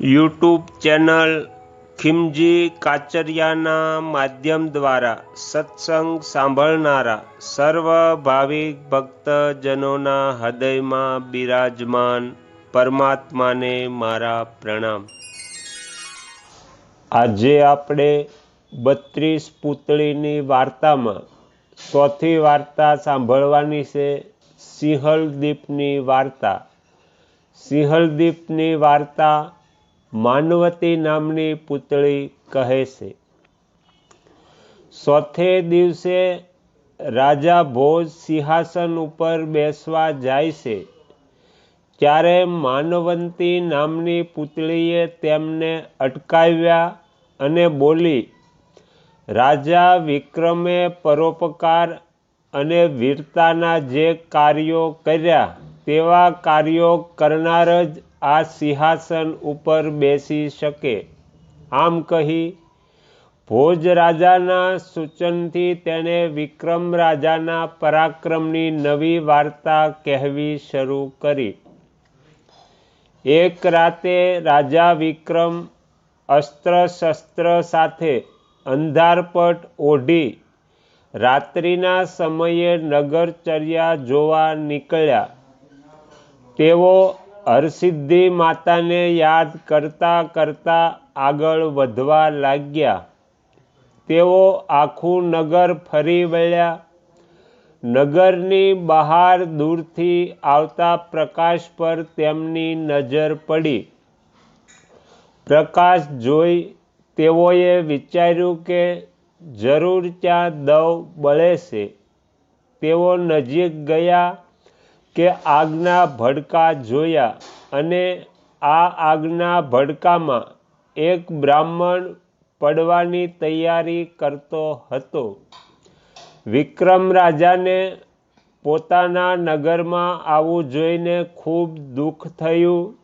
YouTube channel ખિમજી કાચરિયાના માધ્યમ દ્વારા સત્સંગ સાંભળનારા સર્વ ભાવિક ભક્તજનોના હૃદયમાં બિરાજમાન પરમાત્માને મારા પ્રણામ. આજે આપણે બત્રીસ પૂતળીની વાર્તામાં ચોથી વાર્તા સાંભળવાની છે સિંહલદીપની વાર્તા. સિંહલદીપની વાર્તા માનવતી નામની પૂતળી કહે છે. ચોથે દિવસે રાજા ભોજ સિંહાસન ઉપર બેસવા જાય છે. ત્યારે માનવંતી નામની પૂતળીએ તેમને અટકાવ્યા અને બોલી, રાજા વિક્રમે પરોપકાર અને વીરતાના જે કાર્યો કર્યા, તેવા કાર્યો કરનાર જ આ સિંહાસન ઉપર બેસી શકે. આમ કહી, ભોજ રાજાના સૂચનથી તેણે વિક્રમ રાજાના પરાક્રમની નવી વાર્તા કહેવી શરૂ કરી. એક રાતે રાજા વિક્રમ અસ્ત્ર શસ્ત્ર સાથે અંધારપટ ઓઢી રાત્રિના સમયે નગરચર્યા જોવા નીકળ્યા. તેઓ હરસિદ્ધિ માતાને યાદ કરતા કરતા આગળ વધવા લાગ્યા. તેઓ આખું નગર ફરી વળ્યા. નગરની બહાર દૂરથી આવતા પ્રકાશ પર તેમની નજર પડી. પ્રકાશ જોઈ તેઓએ વિચાર્યું કે જરૂર ત્યાં દવ બળે છે. તેઓ નજીક ગયા કે આગના ભડકા જોયા અને આ આગના ભડકામાં એક બ્રાહ્મણ પડવાની તૈયારી કરતો હતો. વિક્રમ રાજાને પોતાના નગરમાં આવું જોઈને ખૂબ દુઃખ થયું.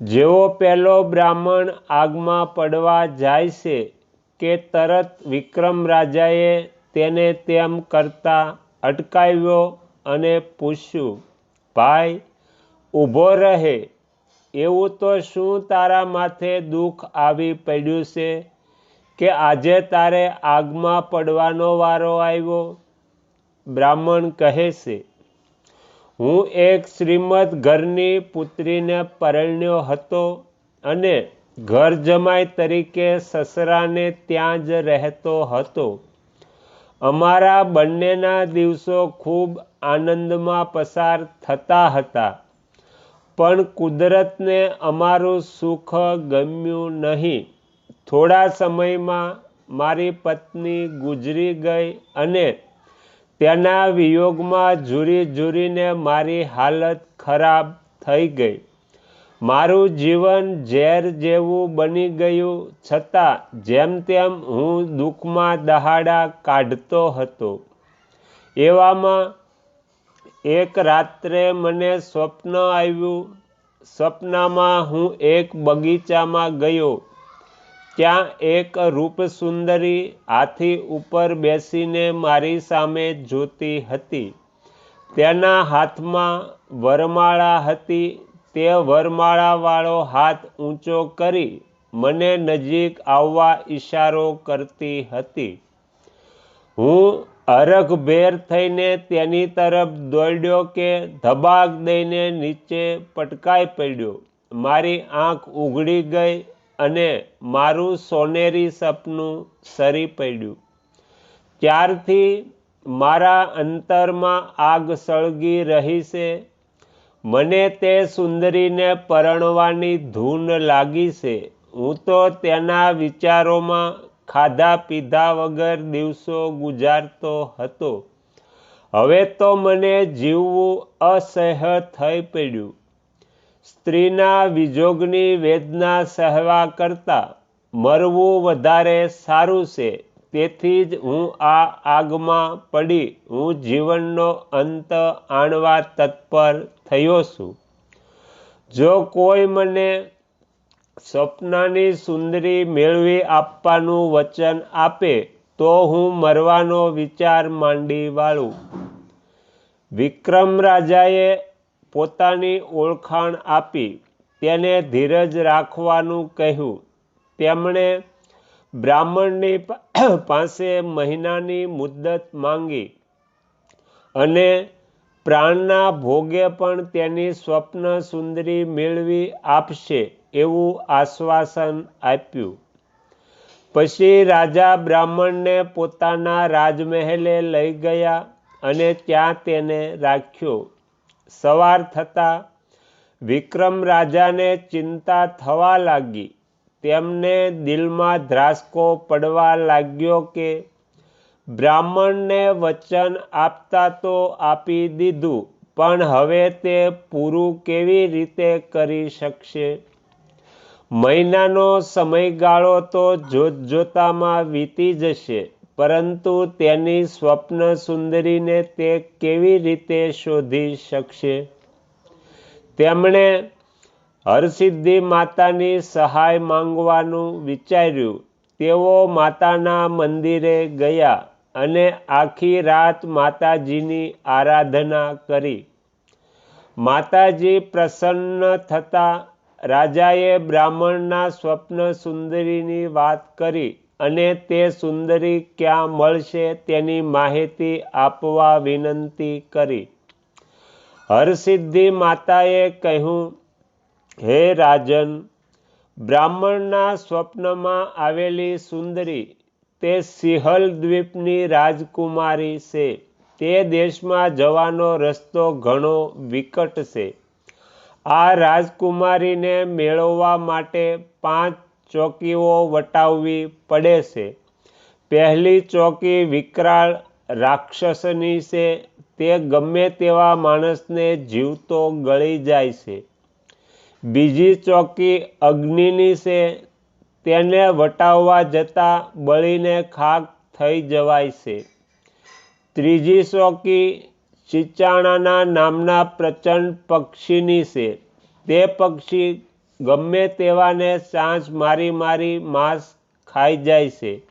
જેવો પહેલો બ્રાહ્મણ આગમાં પડવા જાય છે કે તરત વિક્રમ રાજાએ તેને તેમ કરતા અટકાવ્યો. અને પૂછ્યું, ભાઈ, ઊભો રહે, એવું તો શું તારા માથે દુઃખ આવી પડ્યું છે કે આજે તારે આગમાં પડવાનો વારો આવ્યો? બ્રાહ્મણ કહે છે, હું એક શ્રીમદ ઘરની પુત્રીને પરણ્યો હતો અને ઘર જમાઈ તરીકે સસરાને ત્યાં જ રહેતો હતો. અમારા બંનેના દિવસો ખૂબ આનંદમાં પસાર થતા હતા. પણ કુદરતને અમારું સુખ ગમ્યું નહીં. થોડા સમયમાં મારી પત્ની ગુજરી ગઈ અને તેના વિયોગમાં ઝૂરી ઝૂરીને મારી હાલત ખરાબ થઈ ગઈ. મારું જીવન ઝેર જેવું બની ગયું છતાં જેમ તેમ હું દુઃખમાં દહાડા કાઢતો હતો. એવામાં એક રાત્રે મને સ્વપ્ન આવ્યું. સ્વપ્નમાં હું એક બગીચામાં ગયો. ત્યાં એક રૂપસુંદરી હાથી ઉપર બેસીને મારી સામે જોતી હતી. તેના હાથમાં વરમાળા હતી. તે વરમાળાવાળો હાથ ઊંચો કરી મને નજીક આવવા ઈશારો કરતી હતી. હું અરઘભેર થઈને તેની તરફ દોડ્યો કે ધબાક દઈને નીચે પટકાઈ પડ્યો. મારી આંખ ઉઘડી ગઈ અને મારું સોનેરી સપનું સરી પડ્યું. ત્યારથી મારા અંતરમાં આગ સળગી રહી છે. મને તે સુંદરીને પરણવાની ધૂન લાગી છે. હું તો તેના વિચારોમાં ખાધા પીધા વગર દિવસો ગુજારતો હતો. હવે તો મને જીવવું અસહ્ય થઈ પડ્યું. સ્ત્રીના વિજોગની વેદના સહેવા કરતાં મરવું વધારે સારું છે. તેથી જ હું આ આગમાં પડી હું જીવનનો અંત આણવા તત્પર થયો છું. જો કોઈ મને સ્વપ્નાની સુંદરી મેળવી આપવાનું વચન આપે તો હું મરવાનો વિચાર માંડી વાળું. વિક્રમ રાજાએ પોતાની ઓળખાણ આપી, તેને ધીરજ રાખવાનું કહ્યું. તેમણે બ્રાહ્મણની પાસે મહિનાની મુદ્દત માંગી અને પ્રાણના ભોગે પણ તેની સ્વપ્ન સુંદરી મેળવી આપશે. એવું આશ્વાસન આપ્યું. પછી રાજા બ્રાહ્મણને પોતાના રાજમહેલે લઈ ગયા અને ત્યાં તેને રાખ્યો. સવાર થતાં વિક્રમ રાજાને ચિંતા થવા લાગી. તેમને દિલમાં ધ્રાસકો પડવા લાગ્યો કે બ્રાહ્મણને વચન આપતા તો આપી દીધું, પણ હવે તે પૂરું કેવી રીતે કરી શકશે? મહિનાનો સમયગાળો તો જોત જોતામાં વીતી જશે, પરંતુ તેની સ્વપ્ન સુંદરીને તે કેવી રીતે શોધી શકશે? તેમણે હરસિદ્ધિ માતાની સહાય માંગવાનું વિચાર્યું. તેઓ માતાના મંદિરે ગયા અને આખી રાત માતાજીની આરાધના કરી. માતાજી પ્રસન્ન થતાં રાજાએ બ્રાહ્મણના સ્વપ્ન સુંદરીની વાત કરી અને તે સુંદરી ક્યાં મળશે તેની માહિતી આપવા વિનંતી કરી. હરસિદ્ધિ માતાએ કહ્યું, હે રાજન, બ્રાહ્મણના સ્વપ્નમાં આવેલી સુંદરી તે સિંહલ દ્વીપની રાજકુમારી છે. તે દેશમાં જવાનો રસ્તો ઘણો વિકટ છે. આ રાજકુમારીને મેળવવા માટે પાંચ ચોકીઓ વટાવવી પડે છે. પહેલી ચોકી વિકરાળ રાક્ષસની છે. તે ગમે તેવા માણસને જીવતો ગળી જાય છે. બીજી ચોકી અગ્નિની છે. તેને વટાવવા જતાં બળીને ખાક થઈ જવાય છે. ત્રીજી ચોકી ચિચાણાના નામના પ્રચંડ પક્ષીની છે તે પક્ષી ગમે તેવાને સાંજ મારી મારી માંસ ખાઈ જાય છે.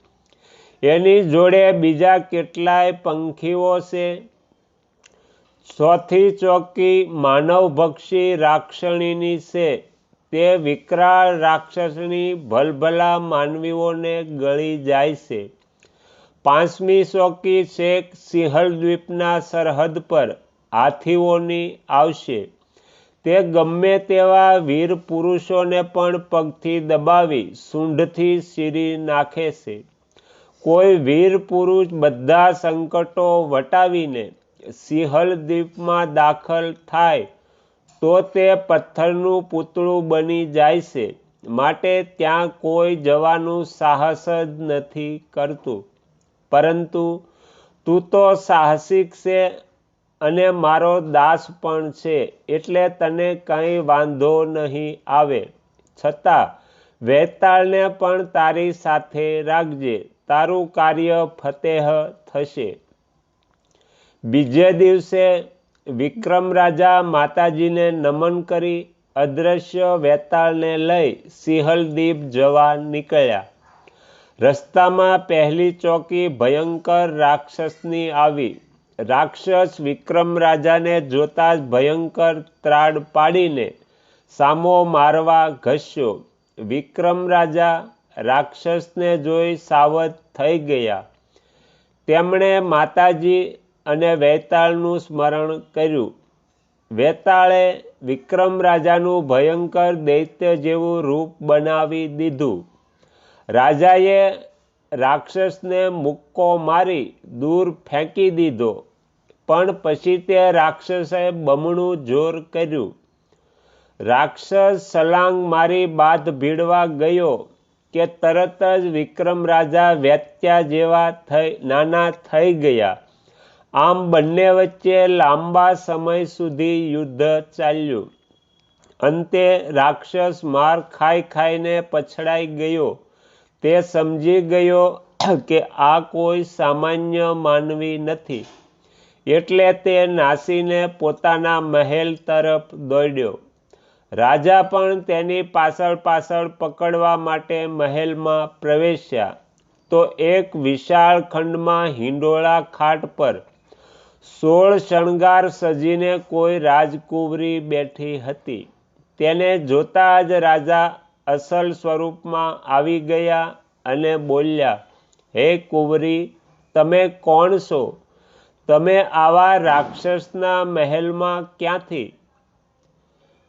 એની જોડે બીજા કેટલાય પંખીઓ છે. ચોથી ચોકી માનવભક્ષી રાક્ષણીની છે. તે વિકરાળ રાક્ષસની ભલભલા માનવીઓને ગળી જાય છે. પાંચમી ચોકી શેખ સિંહળ દ્વીપના સરહદ પર હાથીઓની આવશે. તે ગમે તેવા વીર પુરુષોને પણ પગથી દબાવી સૂંઢથી સીરી નાખે છે. કોઈ વીર પુરુષ બધા સંકટો વટાવીને સિંહલ દ્વીપમાં દાખલ થાય, તો તે પથ્થરનું પૂતળું બની જાય છે. માટે ત્યાં કોઈ જવાનું સાહસ જ નથી કરતું. પરંતુ તું તો સાહસિક છે અને મારો દાસ પણ છે, એટલે તને કંઈ વાંધો નહીં આવે. છતાં, વેતાળને પણ તારી સાથે રાખજે. તારું કાર્ય ફતેહ થશે. બીજે દિવસે વિક્રમ રાજા માતાજીને નમન કરી અદ્રશ્ય વેતાળને લઈ સિંહલદીપ જવા નીકળ્યા. રસ્તામાં પહેલી ચોકી ભયંકર રાક્ષસની આવી. રાક્ષસ વિક્રમ રાજાને જોતા જ ભયંકર ત્રાડ પાડીને સામો મારવા ઘસ્યો. વિક્રમ રાજા રાક્ષસને જોઈ સાવધ થઈ ગયા. તેમણે માતાજી અને વૈતાળનું સ્મરણ કર્યું. વેતાળે વિક્રમ રાજાનું ભયંકર દૈત્ય જેવું રૂપ બનાવી દીધું. રાજાએ રાક્ષસને મુક્કો મારી દૂર ફેંકી દીધો. પણ પછી તે રાક્ષસે બમણું જોર કર્યું. રાક્ષસ સલાંગ મારી બાદ ભીડવા ગયો કે તરત જ વિક્રમ રાજા વેત્યા જેવા થઈ, નાના થઈ ગયા. આમ બંને વચ્ચે લાંબા સમય સુધી યુદ્ધ ચાલ્યું. અંતે રાક્ષસ માર ખાઈ ખાઈને પછડાઈ ગયો. તે સમજી ગયો કે આ કોઈ સામાન્ય માનવી નથી. એટલે તે નાસીને પોતાના મહેલ તરફ દોડ્યો. રાજા પણ તેની પાછળ પાછળ પકડવા માટે મહેલમાં પ્રવેશ્યા. તો એક વિશાળ ખંડમાં હિંડોળા ખાટ પર સોળ શણગાર સજીને કોઈ રાજકુંવરી બેઠી હતી. તેને જોતા જ રાજા અસલ સ્વરૂપમાં આવી ગયા અને બોલ્યા, હે કુંવરી, તમે કોણ છો? તમે આવા રાક્ષસના મહેલમાં ક્યાંથી?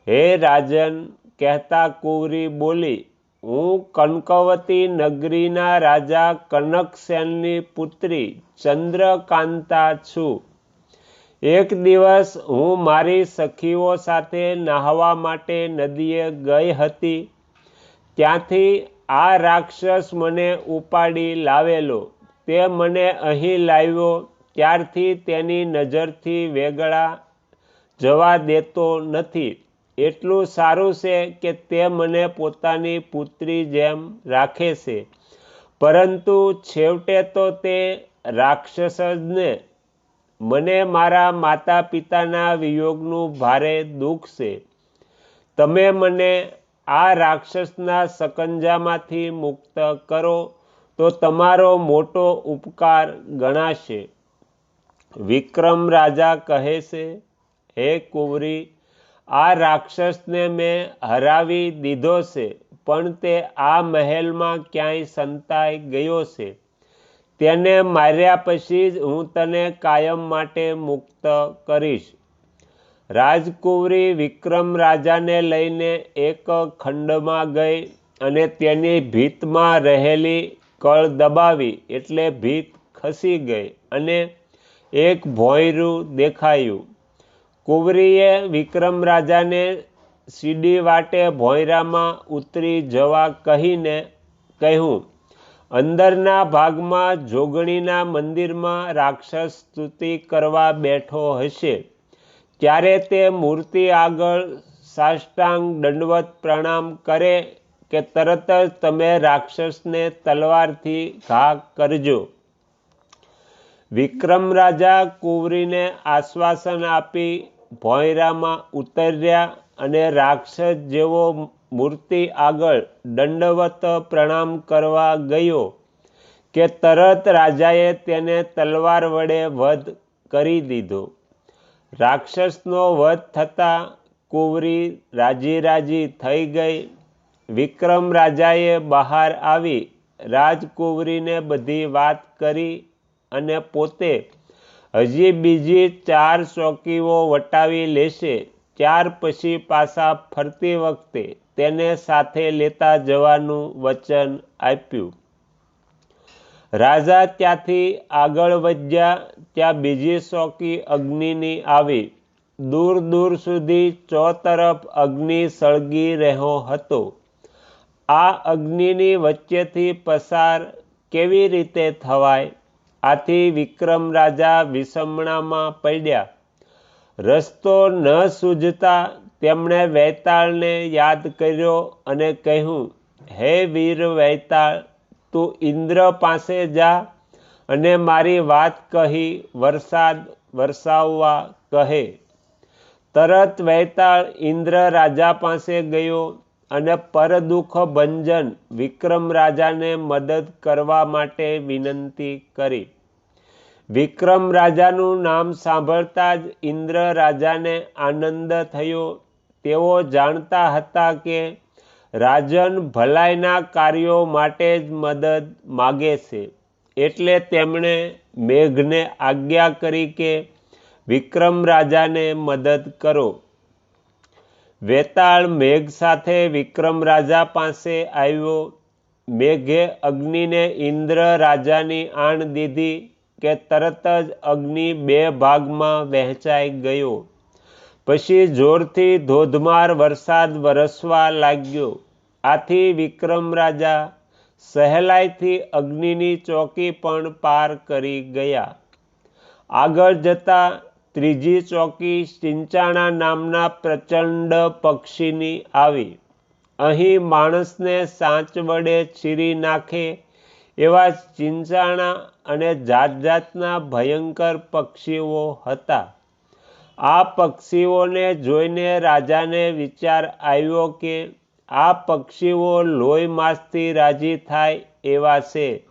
હે રાજન, કહેતા કુંવરી બોલી, હું કનકવતી નગરીના રાજા કનકસેનની પુત્રી ચંદ્રકાંતા છું. એક દિવસ હું મારી સખીઓ સાથે નહાવા માટે નદીએ ગઈ હતી. ત્યાંથી આ રાક્ષસ મને ઉપાડી લાવેલો. તે મને અહીં લાવ્યો. ત્યારથી તેની નજરથી વેગળા જવા દેતો નથી. એટલું સારું છે કે તે મને પોતાની પુત્રી જેમ રાખે છે. પરંતુ છેવટે તો તે રાક્ષસ જ ને મને મારા માતા પિતાના વિયોગનું ભારે દુઃખ છે. તમે મને આ રાક્ષસના સકંજામાંથી મુક્ત કરો, તો તમારો મોટો ઉપકાર ગણાશે. વિક્રમ રાજા કહે છે, હે કુંવરી, આ રાક્ષસને મેં હરાવી દીધો છે, પણ તે આ મહેલમાં ક્યાંય સંતાઈ ગયો છે. તેને માર્યા પછી જ હું તને કાયમ માટે મુક્ત કરીશ. રાજકુંવરી વિક્રમ રાજાને લઈને એક ખંડમાં ગઈ અને તેની ભીતમાં રહેલી કળ દબાવી એટલે ભીત ખસી ગઈ અને એક ભોંયરું દેખાયું. કુંવરીએ વિક્રમ રાજાને સીડી વાટે ભોંયરામાં ઉતરી જવા કહીને કહ્યું, અંદરના ભાગમાં જોગણીના મંદિરમાં રાક્ષસ સ્તુતિ કરવા બેઠો હશે. ત્યારે તે મૂર્તિ આગળ સાષ્ટાંગ દંડવત પ્રણામ કરે કે તરત જ તમે રાક્ષસને તલવારથી ઘા કરજો. વિક્રમ રાજા કુંવરીને આશ્વાસન આપી ભોંયરામાં ઉતર્યા અને રાક્ષસ જેવો મૂર્તિ આગળ દંડવત પ્રણામ કરવા ગયો કે તરત રાજાએ તેને તલવાર વડે વધ કરી દીધો. રાક્ષસનો વધ થતાં કુંવરી રાજી રાજી થઈ ગઈ. વિક્રમ રાજાએ બહાર આવી રાજકુંવરીને બધી વાત કરી અને પોતે હજી બીજી ચાર ચોકીઓ વટાવી લેશે. ત્યાર પછી પાછા ફરતી વખતે તેને સાથે લેતા જવાનું વચન આપ્યું. રાજા ત્યાંથી આગળ વધ્યા, ત્યાં બીજી ચોકી અગ્નિની આવી. દૂર દૂર સુધી ચોતરફ અગ્નિ સળગી રહ્યો હતો. આ અગ્નિની વચ્ચેથી પસાર કેવી રીતે થવાય? આથી વિક્રમ રાજા વિસમણામાં પડ્યા. રસ્તો ન સૂઝતા તેમણે વૈતાળને યાદ કર્યો અને કહ્યું, હે વીર વૈતાળ તું ઇન્દ્ર પાસે જા અને મારી વાત કહી વરસાદ વરસાવવા કહે. તરત વૈતાળ ઇન્દ્ર રાજા પાસે ગયો અને પરદુઃખ ભંજન વિક્રમ રાજાને મદદ કરવા માટે વિનંતી કરી. વિક્રમ રાજાનું નામ સાંભળતા જ ઇન્દ્ર રાજાને આનંદ થયો. તેઓ જાણતા હતા કે રાજન ભલાઈના કાર્યો માટે જ મદદ માગે છે. એટલે તેમણે મેઘને આજ્ઞા કરી કે, વિક્રમ રાજાને મદદ કરો. વેતાળ મેઘ સાથે વિક્રમ રાજા પાસે આવ્યો. મેઘે અગ્નિને ઇન્દ્ર રાજાની આણ દીધી કે તરત જ અગ્નિ બે ભાગમાં વહેંચાઈ ગયો. પછી જોરથી ધોધમાર વરસાદ વરસવા લાગ્યો. આથી વિક્રમ રાજા સહેલાઈથી અગ્નિની ચોકી પણ પાર કરી ગયા. આગળ જતા ત્રીજી ચોકી ચિંચાણા નામના પ્રચંડ પક્ષીની આવી. અહીં માણસને સાંચ વડે ચીરી નાખે એવા ચિંચાણા અને જાત જાતના ભયંકર પક્ષીઓ હતા. આ પક્ષીઓને જોઈને રાજાને વિચાર આવ્યો કે આ પક્ષીઓ લોહી માસથી રાજી થાય એવા છે.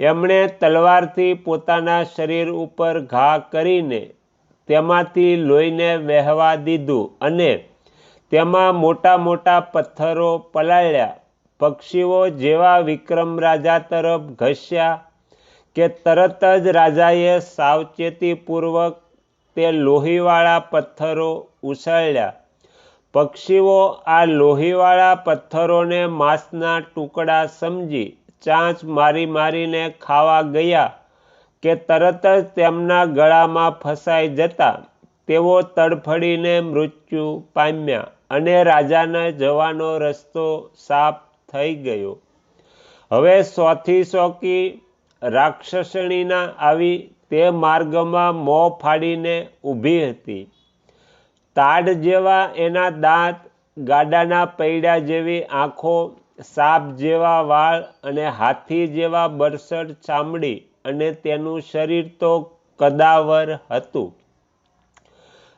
એમણે તલવારથી પોતાના શરીર ઉપર ઘા કરીને તેમાંથી લોહીને વહેવા દીધું અને તેમાં મોટા મોટા પથ્થરો પલાળ્યા. પક્ષીઓ જેવા વિક્રમ રાજા તરફ ઘસ્યા કે તરત જ રાજાએ સાવચેતીપૂર્વક તે લોહીવાળા પથ્થરો ઉછાળ્યા. પક્ષીઓ આ લોહીવાળા પથ્થરોને માંસના ટુકડા સમજી ચાંચ મારી મારીને ખાવા ગયા કે તરત જ તેમના ગળામાં ફસાઈ જતા તેઓ તડફડીને મૃત્યુ પામ્યા અને રાજાને જવાનો રસ્તો સાફ થઈ ગયો. હવે સોથી સોકી રાક્ષસણીના આવી તે માર્ગમાં મોં ફાડીને ઊભી હતી. તાડ જેવા એના દાંત, ગાડાના પૈડા જેવી આંખો, સાપ જેવા વાળ અને હાથી જેવા બરસટ ચામડી અને તેનું શરીર તો કદાવર હતું.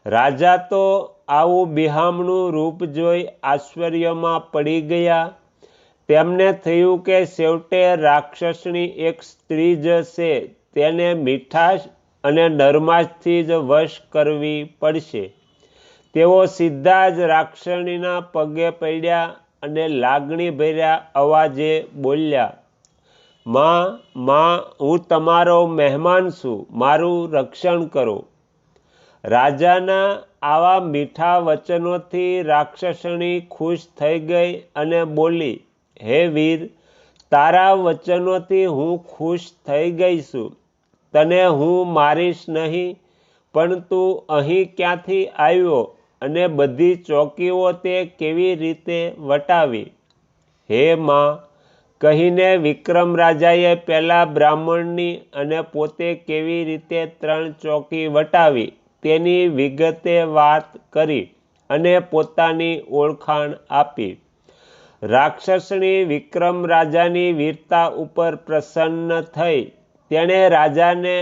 રાજા તો આવું બિહામણું રૂપ જોઈ આશ્ચર્યમાં પડી ગયા. તેમને થયું કે છેવટે રાક્ષસની એક સ્ત્રી જ છે તેને મીઠાશ અને નરમાશથી જ વશ કરવી પડશે. તેઓ સીધા જ રાક્ષણીના પગે પડ્યા અને લાગણી ભર્યા અવાજે બોલ્યા, માં માં, હું તમારો મહેમાન છું, મારું રક્ષણ કરો. રાજાના આવા મીઠા વચનોથી રાક્ષસણી ખુશ થઈ ગઈ અને બોલી, હે વીર તારા વચનોથી હું ખુશ થઈ ગઈ છું. તને હું મારીશ નહીં, પણ તું અહીં ક્યાંથી આવ્યો અને બધી ચોકીઓ તે કેવી રીતે વટાવી? હે માં, કહીને વિક્રમ રાજાએ પહેલાં બ્રાહ્મણની અને પોતે કેવી રીતે ત્રણ ચોકી વટાવી તેની વિગતે વાત કરી અને પોતાની ઓળખાણ આપી. રાક્ષસણી વિક્રમ રાજાની વીરતા ઉપર પ્રસન્ન થઈ. તેણે રાજાને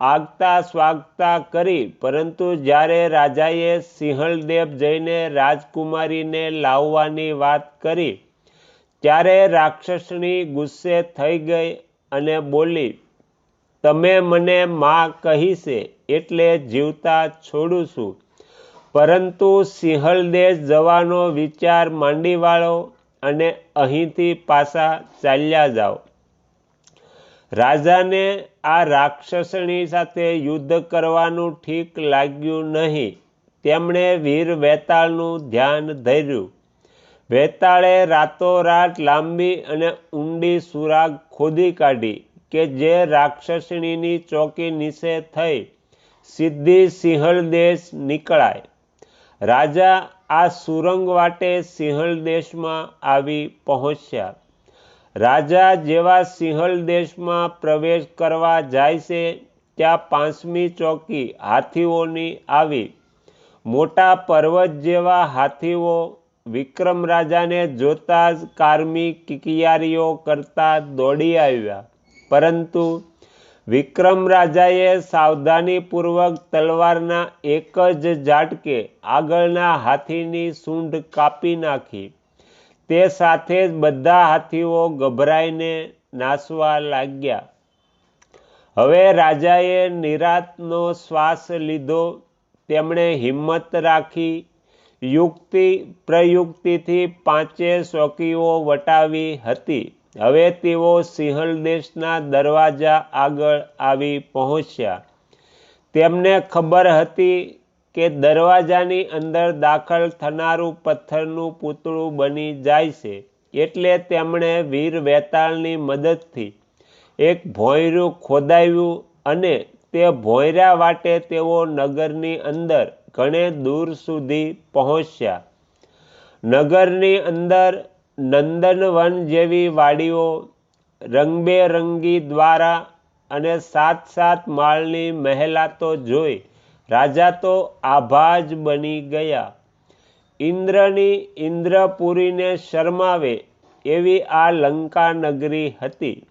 આગતા સ્વાગતા કરી, પરંતુ જ્યારે રાજાએ સિંહળદેવ જઈને રાજકુમારીને લાવવાની વાત કરી, ત્યારે રાક્ષસણી ગુસ્સે થઈ ગઈ અને બોલી, તમે મને માં કહી છે એટલે જીવતા છોડું છું. પરંતુ સિંહલદેશ જવાનો વિચાર માંડી વાળો અને અહીંથી પાછા ચાલ્યા જાઓ. રાજાને આ રાક્ષસણી સાથે યુદ્ધ કરવાનું ઠીક લાગ્યું નહીં. તેમણે વીર વેતાળનું ધ્યાન ધર્યું. વેતાળે રાતોરાત લાંબી અને ઊંડી સુરાગ ખોદી કાઢી કે જે રાક્ષસણીની ચોકી નીચે થઈ સીધી સિંહળ દેશ નીકળાય. રાજા આ સુરંગ વાટે સિંહળ દેશમાં આવી પહોંચ્યા. રાજા જેવા સિંહળ દેશમાં પ્રવેશ કરવા જાય છે, ત્યાં પાંચમી ચોકી હાથીઓની આવી. મોટા પર્વત જેવા હાથીઓ વિક્રમ રાજાને જોતા જ કારમી કિકિયારીઓ કરતા દોડી આવ્યા. પરંતુ વિક્રમ રાજાએ સાવધાનીપૂર્વક તલવારના એક જ ઝાટકે આગળના હાથીની સૂંઢ કાપી નાખી. તે સાથે જ બધા હાથીઓ ગભરાઈને નાસવા લાગ્યા. હવે રાજાએ નિરાતનો શ્વાસ લીધો. તેમણે હિંમત રાખી. યુક્તિ પ્રયુક્તિથી પાંચે ચોકીઓ વટાવી હતી. હવે તેઓ સિંહલ દેશના દરવાજા આગળ આવી પહોંચ્યા. તેમને ખબર હતી કે દરવાજાની અંદર દાખલ થનારું પથ્થરનું પૂતળું બની જાય છે, એટલે તેમણે વીર વેતાળની મદદથી એક ભોંયરું ખોદાવ્યું અને તે ભોંયરા વાટે તેઓ નગરની અંદર ઘણે દૂર સુધી પહોંચ્યા. નગરની અંદર નંદનવન જેવી વાડીઓ રંગબેરંગી દ્વારા અને સાત સાત માળની મહેલાતો જોઈ રાજા તો આભાજ બની ગયા. ઇન્દ્રની ઇન્દ્રપુરીને શરમાવે એવી આ લંકા નગરી હતી.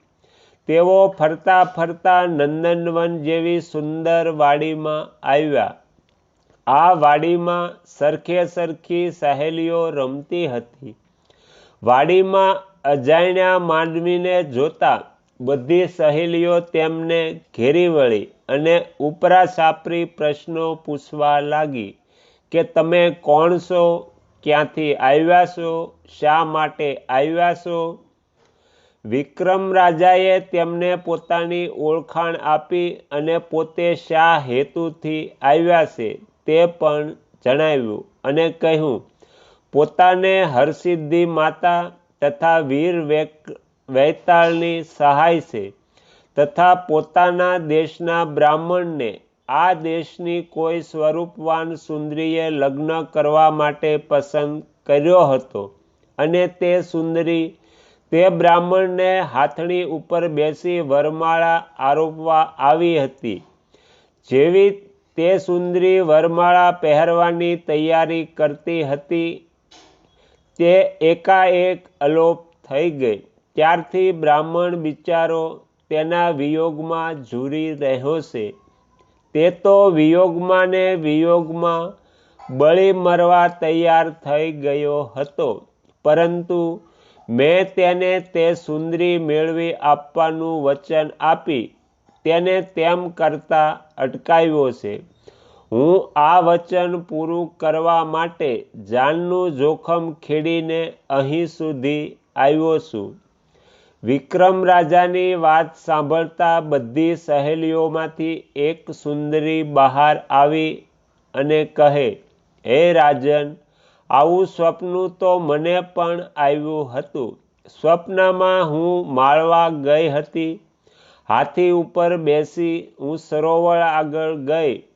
તેઓ ફરતા ફરતા નંદનવન જેવી સુંદર વાડીમાં આવ્યા. આ વાડીમાં સરખે સરખી સહેલીઓ રમતી હતી. વાડીમાં અજાણ્યા માનવીને જોતા બધી સહેલીઓ તેમને ઘેરી વળી અને ઉપરા સાપરી પ્રશ્નો પૂછવા લાગી કે તમે કોણ છો? ક્યાંથી આવ્યા છો? શા માટે આવ્યા છો? વિક્રમ રાજાએ તેમને પોતાની ઓળખાણ આપી અને પોતે શા હેતુથી આવ્યા છે તે પણ જણાવ્યું અને કહ્યું પોતાને હરસિદ્ધિ માતા તથા વીર વૈતાળની સહાય છે તથા પોતાના દેશના બ્રાહ્મણને આ દેશની કોઈ સ્વરૂપવાન સુંદરીએ લગ્ન કરવા માટે પસંદ કર્યો હતો અને તે સુંદરી તે બ્રાહ્મણને હાથણી ઉપર બેસી વરમાળા આરોપવા આવી હતી. જેવી તે સુંદરી વરમાળા પહેરવાની તૈયારી કરતી હતી તે એકાએક અલોપ થઈ ગઈ. ત્યારથી બ્રાહ્મણ બિચારો તેના વિયોગમાં ઝૂરી રહ્યો છે. તે તો વિયોગમાં ને વિયોગમાં બળી મરવા તૈયાર થઈ ગયો હતો. પરંતુ મેં તેને તે સુંદરી મેળવી આપવાનું વચન આપી. તેને તેમ કરતા અટકાવ્યો છે. હું આ વચન પૂરું કરવા માટે જાનનું જોખમ ખેડીને અહીં સુધી આવ્યો છું. વિક્રમ રાજાની વાત સાંભળતા બધી સહેલીઓમાંથી એક સુંદરી બહાર આવી અને કહે, હે રાજન, આવું સ્વપ્ન તો મને પણ આવ્યું હતું. સ્વપ્નમાં હું માળવા ગઈ હતી. હાથી ઉપર બેસી હું સરોવર આગળ ગઈ.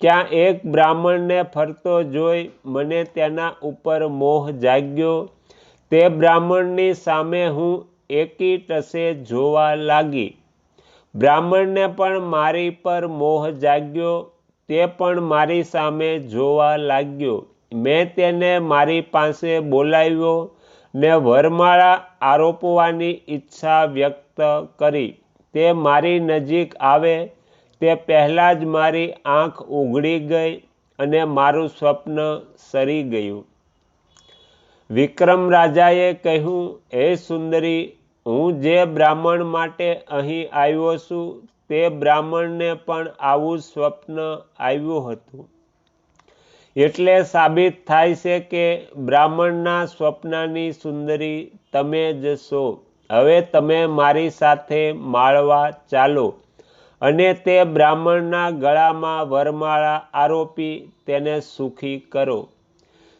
ક્યાં એક બ્રાહ્મણને ફરતો જોઈ મને તેના ઉપર મોહ જાગ્યો. તે બ્રાહ્મણની સામે હું એકી ટસે જોવા લાગી. બ્રાહ્મણને પણ મારી પર મોહ જાગ્યો. તે પણ મારી સામે જોવા લાગ્યો. મેં તેને મારી પાસે બોલાવ્યો ને વરમાળા આરોપવાની ઈચ્છા વ્યક્ત કરી. તે મારી નજીક આવે તે પહેલાં જ મારી આંખ ઉઘડી ગઈ અને મારું સ્વપ્ન સરી ગયું. વિક્રમ રાજાએ કહ્યું, હે સુંદરી, હું જે બ્રાહ્મણ માટે અહીં આવ્યો છું, તે બ્રાહ્મણને પણ આવું સ્વપ્ન આવ્યું હતું. એટલે સાબિત થાય છે કે બ્રાહ્મણના સ્વપ્નની સુંદરી તમે જ છો. હવે તમે મારી સાથે માળવા ચાલો. અને તે બ્રાહ્મણના ગળામાં વરમાળા આરોપી તેને સુખી કરો.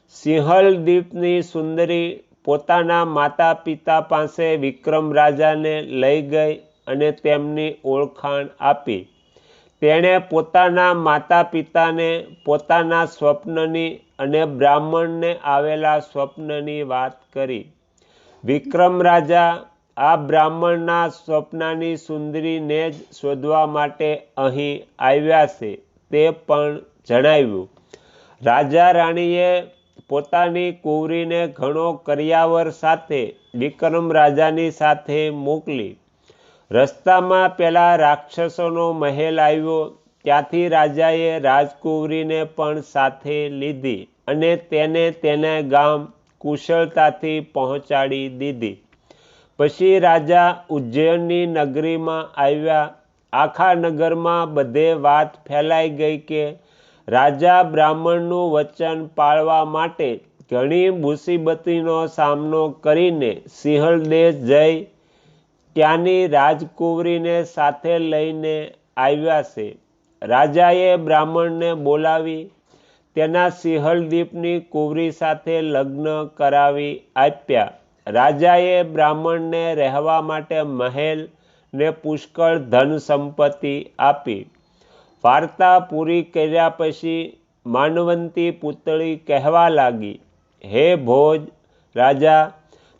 સિંહલ દ્વીપની સુંદરી પોતાના માતા પિતા પાસે વિક્રમ રાજાને લઈ ગઈ અને તેમની ઓળખાણ આપી. તેણે પોતાના માતા પિતાને પોતાના સ્વપ્નની અને બ્રાહ્મણને આવેલા સ્વપ્નની વાત કરી. વિક્રમ રાજા આ બ્રાહ્મણના સ્વપ્નની સુંદરીને જ શોધવા માટે અહીં આવ્યા છે, તે પણ જણાવ્યું. રાજા રાણીએ પોતાની કુંવરીને ઘણો કર્યાવર સાથે વિક્રમ રાજાની સાથે મોકલી. રસ્તામાં પેલા રાક્ષસોનો મહેલ આવ્યો, ત્યાંથી રાજાએ રાજકુંવરીને પણ સાથે લીધી અને તેને તેને ગામ કુશળતાથી પહોંચાડી દીધી. પછી રાજા ઉજ્જૈનની નગરીમાં આવ્યા. આખા નગરમાં બધે વાત ફેલાઈ ગઈ કે રાજા બ્રાહ્મણનું વચન પાળવા માટે ઘણી મુસીબતીનો સામનો કરીને સિંહળદેશ જઈ ત્યાંની રાજકુંવરીને સાથે લઈને આવ્યા છે. રાજાએ બ્રાહ્મણને બોલાવી, તેના સિંહલદીપની કુંવરી સાથે લગ્ન કરાવી આપ્યા. રાજાએ બ્રાહ્મણને રહેવા માટે મહેલ ને પુષ્કળ ધન સંપત્તિ આપી. વાર્તા પૂરી કર્યા પછી માનવંતી પુતળી કહેવા લાગી, હે ભોજ, રાજા,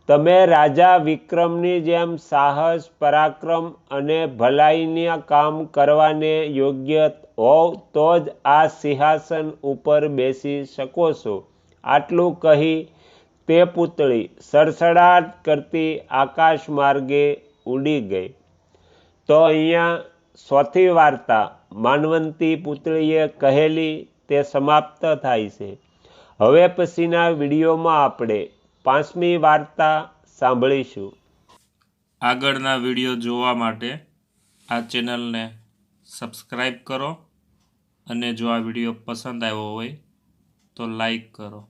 તમે રાજા વિક્રમની જેમ સાહસ, પરાક્રમ અને ભલાઈના કામ કરવાને યોગ્ય હોવ તો જ આ સિંહાસન ઉપર બેસી શકો છો. આટલું કહી તે પુતળી સડસડાટ કરતી આકાશ માર્ગે ઉડી ગઈ. તો અહીંયા સોથી વાર્તા માનવંતી પુતળીએ કહેલી તે સમાપ્ત થાય છે. હવે પછીના વિડીયોમાં આપણે પાંચમી વાર્તા સાંભળીશું. આગળના વીડિયો જોવા માટે આ ચેનલને સબસ્ક્રાઈબ કરો અને જો આ વીડિયો પસંદ આવ્યો હોય તો લાઈક કરો.